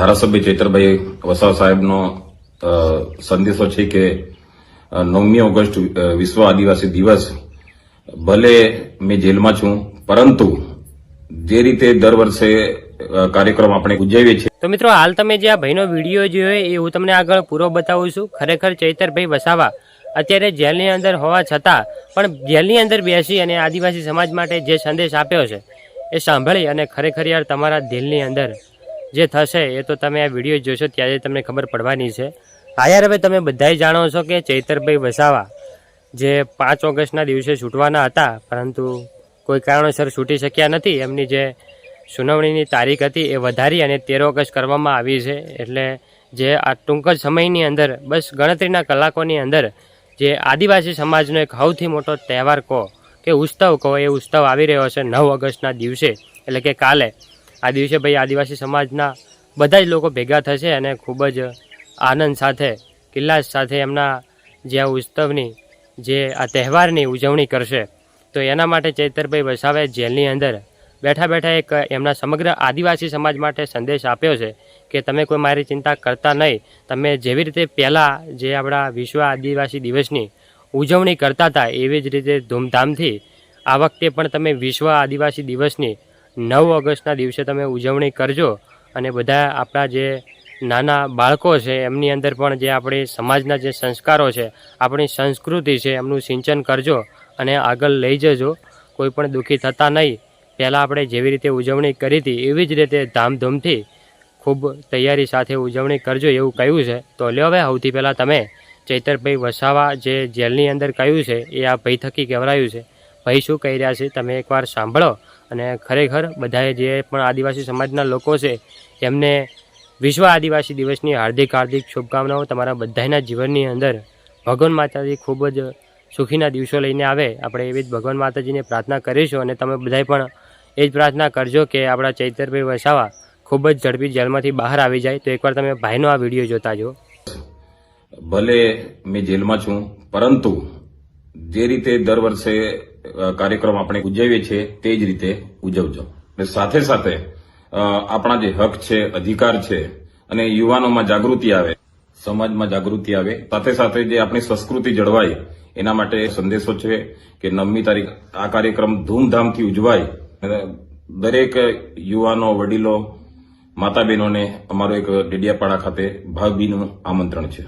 ધારાસભ્ય ચૈતરભાઈ વસાવા સાહેબનો સંદેશો છે કે નવમી ઓગસ્ટ વિશ્વ આદિવાસી દિવસ. ભલે મેં જેલમાં છું, પરંતુ જે રીતે દર વર્ષે કાર્યક્રમ આપણે ઉજવીએ છીએ. તો મિત્રો, હાલ તમે જે આ ભાઈનો વીડિયો જોયો એ હું તમને આગળ પૂરો બતાવું છું. ખરેખર ચૈતરભાઈ વસાવા અત્યારે જેલની અંદર હોવા છતાં પણ જેલની અંદર બેસી અને આદિવાસી સમાજ માટે જે સંદેશ આપ્યો છે એ સાંભળી અને ખરેખર યાર તમારા દિલની અંદર જે થશે એ તો તમે આ વીડિયો જોશો ત્યારે તમને ખબર પડવાની છે. હા યાર હવે તમે બધાય જાણો છો કે ચૈતરભાઈ વસાવા જે પાંચ ઓગસ્ટના દિવસે છૂટવાના હતા, પરંતુ કોઈ કારણોસર છૂટી શક્યા નથી. એમની જે સુનાવણીની તારીખ હતી એ વધારી અને તેર ઓગસ્ટ કરવામાં આવી છે. એટલે જે આ ટૂંક જ સમયની અંદર, બસ ગણતરીના કલાકોની અંદર જે આદિવાસી સમાજનો એક સૌથી મોટો તહેવાર કહો કે ઉત્સવ કહો, એ ઉત્સવ આવી રહ્યો છે નવ ઓગસ્ટના દિવસે. એટલે કે કાલે આ દિવસે ભાઈ, આદિવાસી સમાજના બધા જ લોકો ભેગા થશે અને ખૂબ જ આનંદ સાથે કિલ્લાસ સાથે એમના જે આ ઉત્સવની, જે આ તહેવારની ઉજવણી કરશે. તો એના માટે ચૈતરભાઈ વસાવે જેલની અંદર બેઠા બેઠા એક એમના સમગ્ર આદિવાસી સમાજ માટે સંદેશ આપ્યો છે કે તમે કોઈ મારી ચિંતા કરતા નહીં. તમે જેવી રીતે પહેલાં જે આપણા વિશ્વ આદિવાસી દિવસની ઉજવણી કરતા હતા, એવી જ રીતે ધૂમધામથી આ વખતે પણ તમે વિશ્વ આદિવાસી દિવસની નવ ઓગસ્ટના દિવસે તમે ઉજવણી કરજો અને બધા આપણા જે નાના બાળકો છે, એમની અંદર પણ જે આપણી સમાજના જે સંસ્કારો છે, આપણી સંસ્કૃતિ છે, એમનું સિંચન કરજો અને આગળ લઈ જજો. કોઈ પણ દુઃખી થતા નહીં. પહેલાં આપણે જેવી રીતે ઉજવણી કરી હતી, એવી જ રીતે ધામધૂમથી ખૂબ તૈયારી સાથે ઉજવણી કરજો એવું કહ્યું છે. તો લ્યો હવે, સૌથી પહેલાં તમે ચૈતરભાઈ વસાવા જે જેલની અંદર કહ્યું છે, એ આ ભય થકી કહેવરાયું છે. ભાઈ શું કહી રહ્યા છે તમે એકવાર સાંભળો. અને ખરેખર બધાએ જે પણ આદિવાસી સમાજના લોકો છે, એમને વિશ્વ આદિવાસી દિવસની હાર્દિક હાર્દિક શુભકામનાઓ તમારા બધાના જીવનની અંદર ભગવાન માતાજી ખૂબ જ સુખીના દિવસો લઈને આવે. આપણે એવી જ ભગવાન માતાજીને પ્રાર્થના કરીશું અને તમે બધાય પણ એ જ પ્રાર્થના કરજો કે આપણા ચૈતરભાઈ વસાવા ખૂબ જ ઝડપી જેલમાંથી બહાર આવી જાય. તો એકવાર તમે ભાઈનો આ વીડિયો જોતા જો ભલે મેં જેલમાં છું, પરંતુ જે રીતે દર વર્ષે કાર્યક્રમ આપણે ઉજવીએ છીએ તે જ રીતે ઉજવજો. અને સાથે સાથે આપણા જે હક છે, અધિકાર છે, અને યુવાનોમાં જાગૃતિ આવે, સમાજમાં જાગૃતિ આવે, સાથે સાથે જે આપણી સંસ્કૃતિ જળવાય, એના માટે સંદેશો છે કે નવમી તારીખ આ કાર્યક્રમ ધૂમધામથી ઉજવાય. દરેક યુવાનો, વડીલો માતા બહેનોને અમારો એક ડેડિયાપાડા ખાતે ભાવભીનું આમંત્રણ છે.